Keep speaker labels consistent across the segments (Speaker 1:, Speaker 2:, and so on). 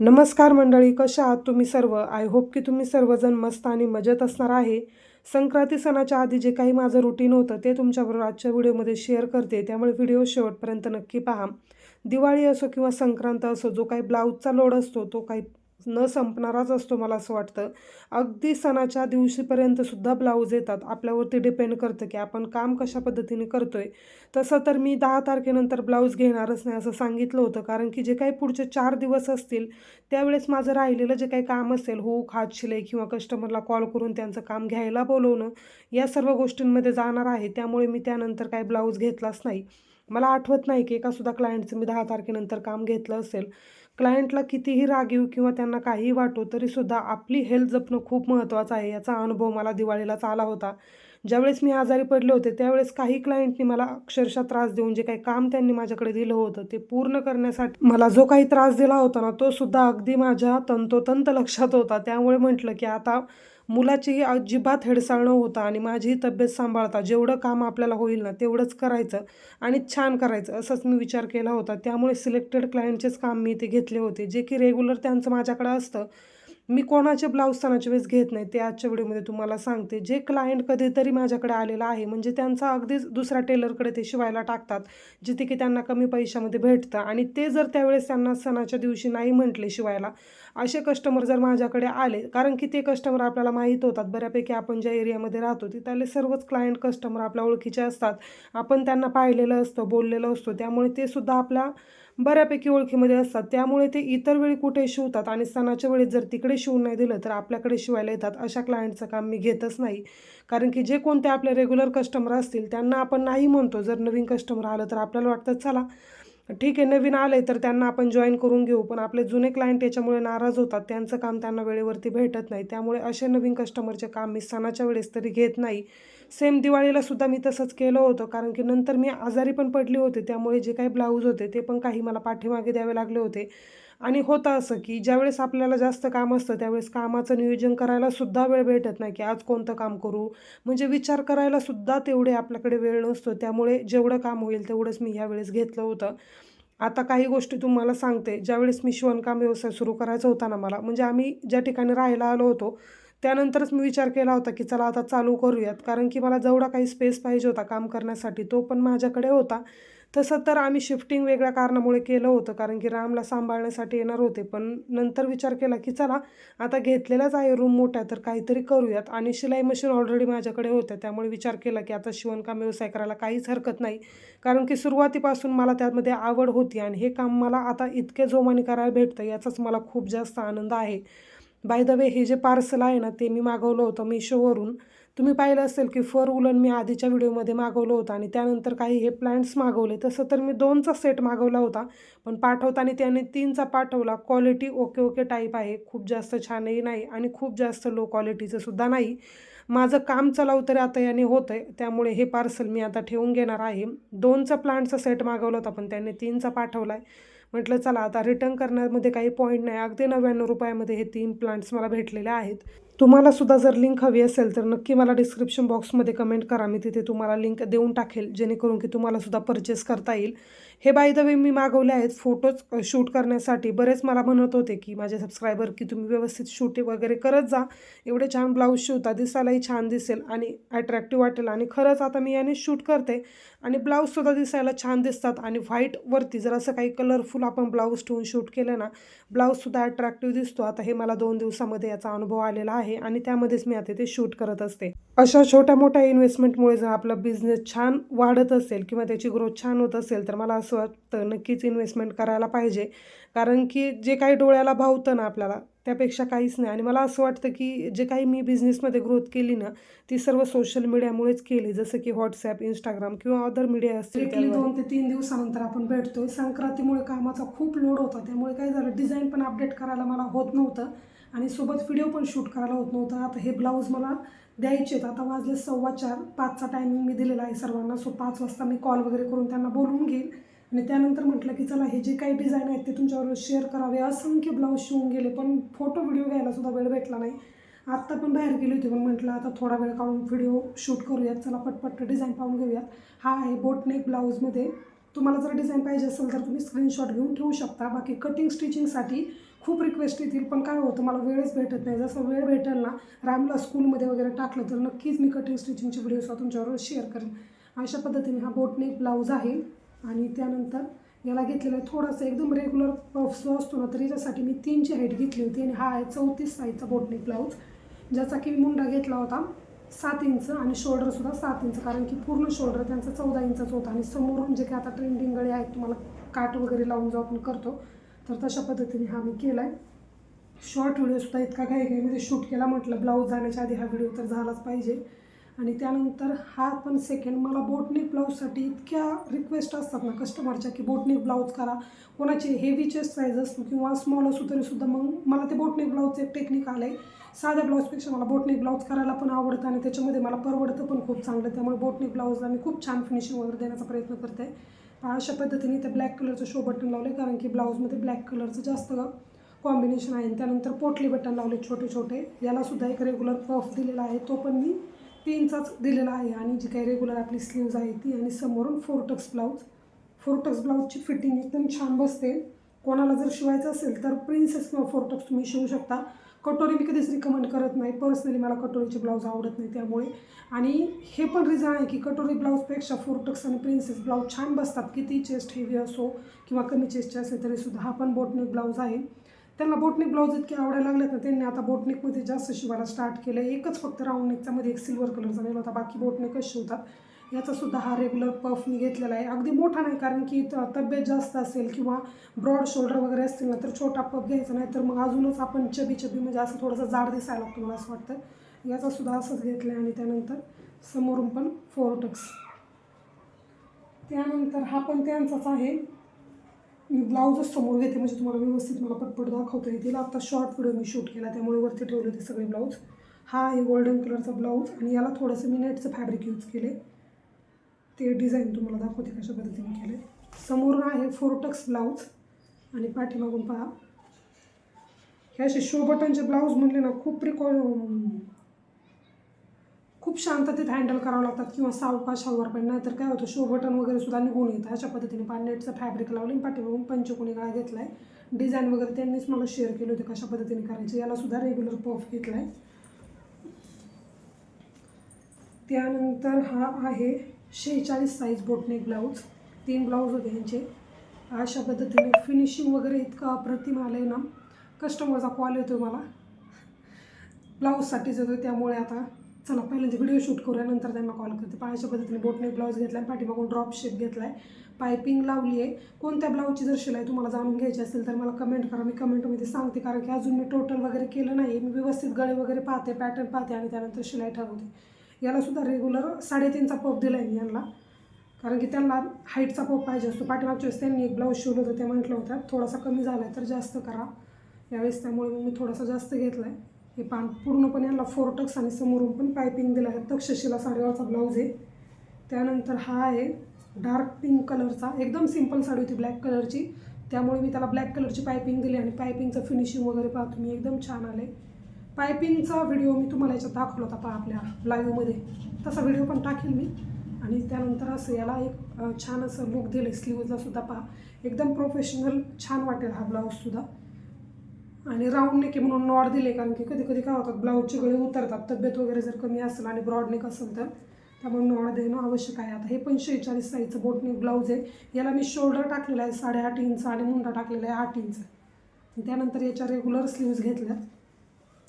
Speaker 1: नमस्कार मंडळी कशा आहात तुम्ही सर्व? आय होप की तुम्ही सर्वजण मस्त आणि मजेत असणार आहे. संक्रांती सणाच्या आधी जे काही माझं रुटीन होतं ते तुमच्याबरोबर आजच्या व्हिडिओमध्ये शेअर करते. त्यामुळे व्हिडिओ शेवटपर्यंत नक्की पहा. दिवाळी असो किंवा संक्रांत असो जो काही ब्लाऊजचा लोड असतो तो काही न संपणाराच असतो मला असं वाटतं. अगदी सणाच्या दिवशीपर्यंत सुद्धा ब्लाऊज येतात. आपल्यावरती डिपेंड करतं की आपण काम कशा पद्धतीने करतोय. तसं तर मी दहा तारखेनंतर ब्लाऊज घेणारच नाही असं सांगितलं होतं. कारण की जे काही पुढचे चार दिवस असतील त्यावेळेस माझं राहिलेलं जे काही काम असेल हो हात शिलाई किंवा कस्टमरला कॉल करून त्यांचं काम घ्यायला बोलवणं या सर्व गोष्टींमध्ये जाणार आहे. त्यामुळे मी त्यानंतर काही ब्लाऊज घेतलाच नाही. मला आठवत नाही की एकासुद्धा क्लायंटचं मी दहा तारखेनंतर काम घेतलं असेल. क्लायंटला कितीही राग येऊ किंवा त्यांना काहीही वाटो तरीसुद्धा आपली हेल्थ जपणं खूप महत्त्वाचं आहे याचा अनुभव मला दिवाळीलाच आला होता. ज्यावेळेस मी आजारी पडले होते त्यावेळेस काही क्लायंटनी मला अक्षरशः त्रास देऊन जे काही काम त्यांनी माझ्याकडे दिलं होतं ते पूर्ण करण्यासाठी मला जो काही त्रास दिला होता ना तो सुद्धा अगदी माझ्या तंतोतंत लक्षात होता. त्यामुळे म्हटलं की आता मुलाचीही अजिबात हेडसाळ न होता आणि माझीही तब्येत सांभाळता जेवढं काम आपल्याला होईल ना तेवढंच करायचं आणि छान करायचं असंच मी विचार केला होता. त्यामुळे सिलेक्टेड क्लायंटचेच काम मी ते घेतले होते. जे की रेग्युलर त्यांचं माझ्याकडे असतं. मी कोणाचे ब्लाऊज सणाच्या वेळेस घेत नाही ते आजच्या व्हिडिओमध्ये तुम्हाला सांगते. जे क्लायंट कधीतरी माझ्याकडे आलेलं आहे म्हणजे त्यांचा अगदीच दुसऱ्या टेलरकडे ते शिवायला टाकतात जिथे की त्यांना कमी पैशामध्ये भेटतं. आणि ते जर त्यावेळेस त्यांना सणाच्या दिवशी नाही म्हटले शिवायला असे कस्टमर जर माझ्याकडे आले कारण की ते कस्टमर आपल्याला माहीत होतात. बऱ्यापैकी आपण ज्या एरियामध्ये राहतो तिथले सर्वच क्लायंट कस्टमर आपल्या ओळखीचे असतात. आपण त्यांना पाहिलेलं असतं बोललेलं असतो त्यामुळे ते सुद्धा आपल्या बऱ्यापैकी ओळखीमध्ये असतात. त्यामुळे ते इतर वेळी कुठे शिवतात आणि सणाच्या वेळी जर तिकडे शिवून नाही दिलं तर आपल्याकडे शिवायला येतात. अशा क्लायंटचं काम मी घेतच नाही. कारण की जे कोणते आपले रेग्युलर कस्टमर असतील त्यांना आपण नाही म्हणतो. जर नवीन कस्टमर आलं तर आपल्याला वाटतं चला ठीक आहे नवीन आले तर त्यांना आपण जॉईन करून घेऊ. पण आपले जुने क्लायंट याच्यामुळे नाराज होतात. त्यांचं काम त्यांना वेळेवरती भेटत नाही. त्यामुळे असे नवीन कस्टमरचे काम मी सणाच्या वेळेस तरी घेत नाही. सेम दिवाळीला सुद्धा मी तसंच केलं होतं कारण की नंतर मी आजारी पण पडली होते त्यामुळे जे काही ब्लाऊज होते ते पण काही मला पाठीमागे द्यावे लागले होते. आणि होतं असं की ज्यावेळेस आपल्याला जास्त काम असतं त्यावेळेस कामाचं नियोजन करायला सुद्धा वेळ भेटत नाही की आज कोणतं काम करू. म्हणजे विचार करायला सुद्धा तेवढे आपल्याकडे वेळ नसतो त्यामुळे जेवढं काम होईल तेवढंच मी ह्यावेळेस घेतलं होतं. आता काही गोष्टी तुम्हाला सांगते ज्यावेळेस मी शिवणकाम व्यवसाय सुरू करायचा होता ना मला म्हणजे आम्ही ज्या ठिकाणी राहायला आलो होतो त्यानंतरच मी विचार केला होता की चला आता चालू करूयात. कारण की मला जेवढा काही स्पेस पाहिजे होता काम करण्यासाठी तो पण माझ्याकडे होता. तसं तर आम्ही शिफ्टिंग वेगळ्या कारणामुळे केलं होतं. कारण की रामला सांभाळण्यासाठी येणार होते. पण नंतर विचार केला की चला आता घेतलेलाच आहे रूम मोठ्या तर काहीतरी करूयात. आणि शिलाई मशीन ऑलरेडी माझ्याकडे होत्या. त्यामुळे विचार केला की आता शिवणकाम व्यवसाय करायला काहीच हरकत नाही. कारण की सुरुवातीपासून मला त्यामध्ये आवड होती. आणि हे काम मला आता इतके जोमाने करायला भेटतं याचाच मला खूप जास्त आनंद आहे. बाय द वे हे जे पार्सल आहे ना ते मी मागवलं होतं मिशोवरून तुम्ही पाहिलं असेल की फर उलन मी आधीच्या व्हिडिओमध्ये मागवलं होतं आणि त्यानंतर काही हे प्लॅन्ट्स मागवले. तसं तर मी दोनचा सेट मागवला होता पण पाठवताना त्याने तीनचा पाठवला. क्वालिटी ओके ओके टाईप आहे. खूप जास्त छानही नाही आणि खूप जास्त लो क्वालिटीचं सुद्धा नाही. माझं काम चलाव तरी आता याने होतं आहे त्यामुळे हे पार्सल मी आता ठेवून घेणार आहे. दोनचा प्लांटचा सेट मागवला होता पण त्याने तीनचा पाठवला आहे म्हटलं चला आता रिटर्न करण्यामध्ये काही पॉईंट नाही. अगदी नव्याण्णव रुपयामध्ये हे तीन प्लांट्स मला भेटलेले आहेत. तुम्हाला सुद्धा जर लिंक हवी असेल तर नक्की मला डिस्क्रिप्शन बॉक्समध्ये कमेंट करा. मी तिथे तुम्हाला लिंक देऊन टाकेल जेणेकरून की तुम्हाला सुद्धा परचेस करता येईल. हे बाय द वे मी मागवले आहेत फोटोज शूट करण्यासाठी. बरेच मला म्हणत होते की माझे सबस्क्रायबर की तुम्ही व्यवस्थित शूटिंग वगैरे करत जा. एवढे छान ब्लाऊज शिवता दिसायलाही छान दिसेल आणि अट्रॅक्टिव्ह वाटेल. आणि खरंच आता मी याने शूट करते आणि ब्लाऊजसुद्धा दिसायला छान दिसतात. आणि व्हाईटवरती जर असं काही कलरफुल आपण ब्लाऊज ठेवून शूट केलं ना ब्लाऊजसुद्धा अट्रॅक्टिव्ह दिसतो. आता हे मला दोन दिवसामध्ये याचा अनुभव आलेला आहे. आणि त्यामध्येच मी आता ते शूट करत असते. अशा छोट्या मोठ्या इन्व्हेस्टमेंटमुळे जर आपला बिझनेस छान वाढत असेल किंवा त्याची ग्रोथ छान होत असेल तर मला असं वाटतं नक्कीच इन्व्हेस्टमेंट करायला पाहिजे. कारण की जे काही डोळ्याला भावतं ना आपल्याला त्यापेक्षा काहीच नाही. आणि मला असं वाटतं की जे काही मी बिझनेसमध्ये ग्रोथ केली ना ती सर्व सोशल मीडियामुळेच केली. जसं की व्हॉट्सॲप इंस्टाग्राम किंवा अदर मीडिया असतील दोन ते तीन दिवसानंतर आपण भेटतोय. संक्रांतीमुळे कामाचा खूप लोड होता. त्यामुळे काय झालं डिझाईन पण अपडेट करायला मला होत नव्हतं. आणि सोबत व्हिडिओ पण शूट करायला होत नव्हतं. आता हे ब्लाऊज मला द्यायचे आहेत. आता वाजले सव्वा चार. पाचचा टायमिंग मी दिलेला आहे सर्वांना. सो पाच वाजता मी कॉल वगैरे करून त्यांना बोलवून घेईल आणि त्यानंतर म्हटलं की चला हे जे काही डिझाईन आहेत ते तुमच्याबरोबर शेअर करावे. असंख्य ब्लाऊज शिवून गेले पण फोटो व्हिडिओ घ्यायला सुद्धा वेळ भेटला नाही. आत्ता पण बाहेर गेली होती पण म्हटलं आता थोडा वेळ काढून व्हिडिओ शूट करूयात. चला पटपट डिझाईन पाहून घेऊयात. हा आहे बोटनेक ब्लाऊजमध्ये तुम्हाला जर डिझाईन पाहिजे असेल तर तुम्ही स्क्रीनशॉट घेऊन ठेवू शकता. बाकी कटिंग स्टिचिंगसाठी
Speaker 2: खूप रिक्वेस्ट येतील पण काय होतं मला वेळच भेटत नाही. जसं वेळ भेटेल ना रामला स्कूलमध्ये वगैरे टाकलं तर नक्कीच मी कटिंग स्टिचिंगचे व्हिडिओ तुमच्याबरोबर शेअर करेन. अशा पद्धतीने हा बोटनेक ब्लाऊज आहे आणि त्यानंतर याला घेतलेलं आहे थोडंसं एकदम रेग्युलर पफ्स जो असतो ना तर याच्यासाठी मी तीनची हाईट घेतली होती आणि हा आहे चौतीस साईजचा बोटनेक ब्लाऊज ज्याचा की मी मुंडा घेतला होता सात इंच आणि शोल्डरसुद्धा सात इंच कारण की पूर्ण शोल्डर त्यांचा चौदा इंचाच होता. आणि समोरून जे काही आता ट्रेंडिंग गळे आहेत तुम्हाला काट वगैरे लावून जो आपण करतो तर तशा पद्धतीने हा मी केला आहे शॉर्ट व्हिडिओसुद्धा इतका काही म्हणजे शूट केला. म्हटलं ब्लाऊज जाण्याच्या आधी हा व्हिडिओ तर झालाच पाहिजे. आणि त्यानंतर हा पण सेकंड मला बोटनेक ब्लाऊजसाठी इतक्या रिक्वेस्ट असतात ना कस्टमरच्या की बोटनेक ब्लाऊज करा. कोणाची हेवी चेस्ट साईज असतो किंवा स्मॉल असू तरीसुद्धा मग मला ते बोटनेक ब्लाऊजचं एक टेक्निक आलं आहे साध्या ब्लाऊजपेक्षा मला बोटनेक ब्लाऊज करायला पण आवडतं आणि त्याच्यामध्ये मला परवडतं पण खूप चांगलं. त्यामुळे बोटनेक ब्लाऊजला मी खूप छान फिनिशिंग वगैरे देण्याचा प्रयत्न करते. अशा पद्धतीने इथे ब्लॅक कलरचं शो बटन लावले कारण की ब्लाऊजमध्ये ब्लॅक कलरचं जास्त कॉम्बिनेशन आहे. त्यानंतर पोटली बटन लावले छोटे छोटे यालासुद्धा एक रेग्युलर पफ दिलेला आहे. तो पण मी तीनचाच दिलेला आहे. आणि जी काही रेग्युलर आपली स्लीव्ज आहे ती. आणि समोरून फोरटक्स ब्लाऊज फोरटक्स ब्लाऊजची फिटिंग एकदम छान बसते. कोणाला जर शिवायचं असेल तर प्रिन्सेस किंवा फोरटक्स तुम्ही शिवू शकता. कटोरी मी कधीच रिकमेंड करत नाही. पर्सनली मला कटोरीचे ब्लाऊज आवडत नाही त्यामुळे. आणि हे पण रिझन आहे की कटोरी ब्लाऊजपेक्षा फोरटक्स आणि प्रिन्सेस ब्लाऊज छान बसतात. किती चेस्ट हेवी असो किंवा कमी चेस्टचे असेल तरीसुद्धा हा पण बोटनेक ब्लाऊज आहे. त्यांना बोटनेक ब्लाऊज इतके आवडायला लागलेत ना त्यांनी आता बोटनेकमध्ये जास्त शिवायला स्टार्ट केलं एकच फक्त राऊंड नेकच्यामध्ये एक सिल्वर कलरचा नेला होता. बाकी बोटनेकच शिवतात याचासुद्धा हा रेग्युलर पफ मी घेतलेला आहे. अगदी मोठा नाही कारण की तब्येत जास्त असेल किंवा ब्रॉड शोल्डर वगैरे असतील ना तर छोटा पफ घ्यायचा नाही तर मग अजूनच आपण चबी चबी म्हणजे असं थोडंसं जाड दिसायला लागतो मला असं वाटतं. याचासुद्धा असंच घेतलं आहे आणि त्यानंतर समोरून पण फोर टक्स त्यानंतर हा पण त्यांचाच आहे. मी ब्लाऊजच समोर घेते म्हणजे तुम्हाला व्यवस्थित मला पटपट दाखवता येतील. आता शॉर्ट व्हिडिओ मी शूट केला त्यामुळे वरती ठेवले होते सगळे ब्लाऊज. हा आहे गोल्डन कलरचा ब्लाऊज आणि याला थोडंसं मी नेटचं फॅब्रिक यूज केले ते डिझाईन तुम्हाला दाखवते कशा पद्धतीने केले समोरून आहे फोरटक्स ब्लाऊज आणि पाठीमागून पहा. हे असे शो बटनचे ब्लाऊज म्हणले ना खूप प्रिकॉ खूप शांततेत हँडल करावं लागतात किंवा सावकाश हलवार पण नाही तर काय होतं शो बटन वगैरे सुद्धा निघून येतं. अशा पद्धतीने पानेटचं फॅब्रिक लावलं आणि पाठीमागून पंचकोणी गाळा घेतला आहे डिझाईन वगैरे त्यांनीच मला शेअर केले होते कशा पद्धतीने करायचे. याला सुद्धा रेग्युलर पफ घेतला आहे त्यानंतर हा आहे शेहेचाळीस साईज बोटनेक ब्लाऊज तीन ब्लाऊज होते यांचे अशा पद्धतीने फिनिशिंग वगैरे इतकं अप्रतिम आलं आहे ना कस्टमरचा कॉल येतो मला. ब्लाऊजसाठीच येतो त्यामुळे आता चला पहिल्यांदा व्हिडिओ शूट करूया नंतर त्यांना कॉल करते. पायाच्या पद्धतीने बोटने ब्लाऊज घेतला आहे पाठीमागून ड्रॉप शेप घेतला आहे पायपिंग लावली आहे. कोणत्या ब्लाऊजची जर शिलाई तुम्हाला जाणून घ्यायची असेल तर मला कमेंट करा. मी कमेंटमध्ये सांगते कारण की अजून मी टोटल वगैरे केलं नाही. मी व्यवस्थित गळे वगैरे पाहते पॅटर्न पाहते आणि त्यानंतर शिलाई ठरवते. यालासुद्धा रेग्युलर साडेतीनचा पप दिला आहे यांना. कारण की त्यांना हाईटचा पप पाहिजे असतो. पाठीमागच्या वेळेस त्यांनी एक ब्लाऊज शिवलं होतं ते म्हटलं होतं थोडासा कमी झाला आहे तर जास्त करा. यावेळेस त्यामुळे मग मी थोडासा जास्त घेतला आहे हे पान पूर्णपणे यांना फोरटक्स आणि समोरून पण पायपिंग दिलं आहे. तक्षशिला साडीवरचा ब्लाऊज आहे. त्यानंतर हा आहे डार्क पिंक कलरचा एकदम सिंपल साडी होती ब्लॅक कलरची त्यामुळे मी त्याला ब्लॅक कलरची पायपिंग दिली आणि पायपिंगचं फिनिशिंग वगैरे पाहतो. मी एकदम छान आले. पायपिंगचा व्हिडिओ मी तुम्हाला याच्यात दाखवला होता पहा आपल्या लाईव्हमध्ये तसा व्हिडिओ पण टाकेल मी. आणि त्यानंतर असं याला एक छान असं लुक दिलं स्लीवजला सुद्धा पहा. एकदम प्रोफेशनल छान वाटेल हा ब्लाऊजसुद्धा आणि राऊंड नेके म्हणून नॉड दिले कारण की कधी कधी काय होतात ब्लाऊजचे गळे उतरतात. तब्येत वगैरे जर कमी असेल आणि ब्रॉड नेक असेल तर त्यामुळे नॉड देणं आवश्यक आहे. आता हे पण शेहेचाळीस साईजचं बोटनेक ब्लाऊज आहे. याला मी शोल्डर टाकलेला आहे साडेआठ इंच आणि मुंडा टाकलेला आहे आठ इंच त्यानंतर याच्या रेग्युलर स्लीव्ज घेतल्यात.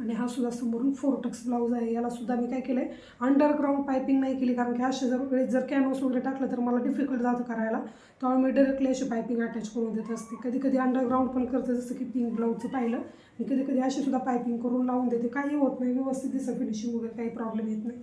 Speaker 2: आणि हा सुद्धा समोरून फोरटक्स ब्लाऊज आहे. याला सुद्धा मी काय केलं आहे अंडरग्राऊंड पायपिंग नाही केली कारण की असे जर वेळेस जर कॅनवस वगैरे टाकलं तर मला डिफिकल्ट जातं करायला. त्यामुळे मी डायरेक्टली अशी पायपिंग अटॅच करून देत असते. कधी कधी अंडरग्राऊंड पण करते जसं की पिंक ब्लाऊजचं पाहिलं. आणि कधी कधी अशी सुद्धा पायपिंग करून लावून देते. काही होत नाही व्यवस्थित दिसं फिनिशिंग वगैरे काही प्रॉब्लेम येत नाही.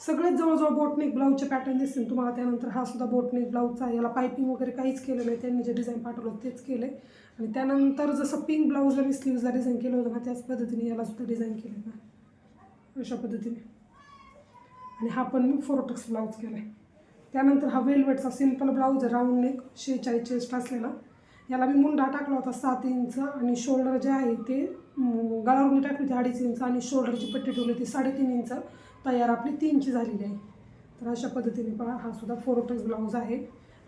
Speaker 2: सगळेच जवळजवळ बोटनेक ब्लाऊजचे पॅटर्न दिसतील तुम्हाला. त्यानंतर हा सुद्धा बोटनेक ब्लाऊजचा आहे. याला पायपिंग वगैरे काहीच केलं नाही. त्यांनी जे डिझाईन पाठवलं तेच केले आणि त्यानंतर जसं पिंक ब्लाऊजला मी स्लीव्जला डिझाईन केलं होतं ना त्याच पद्धतीने याला सुद्धा डिझाईन केलं ना. अशा पद्धतीने. आणि हा पण मी फोरोटक्स ब्लाऊज केला आहे त्यानंतर हा वेलवेटचा सिंपल ब्लाऊज आहे राऊंड नेक शेचाळीस चेस्ट असलेला. याला मी मुंडा टाकला होता सात इंच आणि शोल्डर जे आहे ते गळावरून टाकली होती अडीच इंच आणि शोल्डरची पट्टी ठेवली होती साडेतीन इंच. तयार आपली तीनची झालेली आहे. तर अशा पद्धतीने पहा हा सुद्धा फोरोटक्स ब्लाऊज आहे.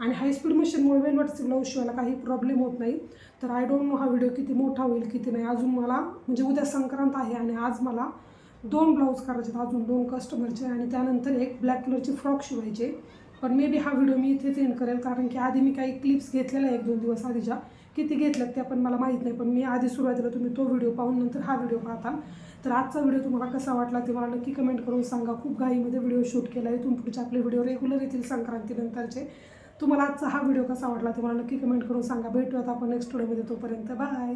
Speaker 2: आणि हायस्पीड मशीनमुळे वेलवटचे ब्लाऊज शिवायला काही प्रॉब्लेम होत नाही. तर आय डोंट नो हा व्हिडिओ किती मोठा होईल किती नाही. अजून मला म्हणजे उद्या संक्रांत आहे आणि आज मला दोन ब्लाऊज करायचे आहेत. अजून दोन कस्टमरचे आणि त्यानंतर एक ब्लॅक कलरची फ्रॉक शिवायचे. पण मे बी हा व्हिडिओ मी इथेच एंड करेल कारण की आधी मी काही क्लिप्स घेतलेल्या एक दोन दिवस आधीच्या. किती घेतल्यात त्या पण मला माहीत नाही पण मी आधी सुरुवातीला तुम्ही तो व्हिडिओ पाहून नंतर हा व्हिडिओ पाहताल तर आजचा व्हिडिओ तुम्हाला कसा वाटला ते मला नक्की कमेंट करून सांगा. खूप घाईमध्ये व्हिडिओ शूट केला आहे. इथून पुढचे आपले व्हिडिओ रेग्युलर येतील संक्रांतीनंतरचे तुम्हाला आजचा हा व्हिडिओ कसा वाटला ते मला नक्की कमेंट करून सांगा. भेटूयात आपण नेक्स्ट व्हिडिओमध्ये तोपर्यंत. बाय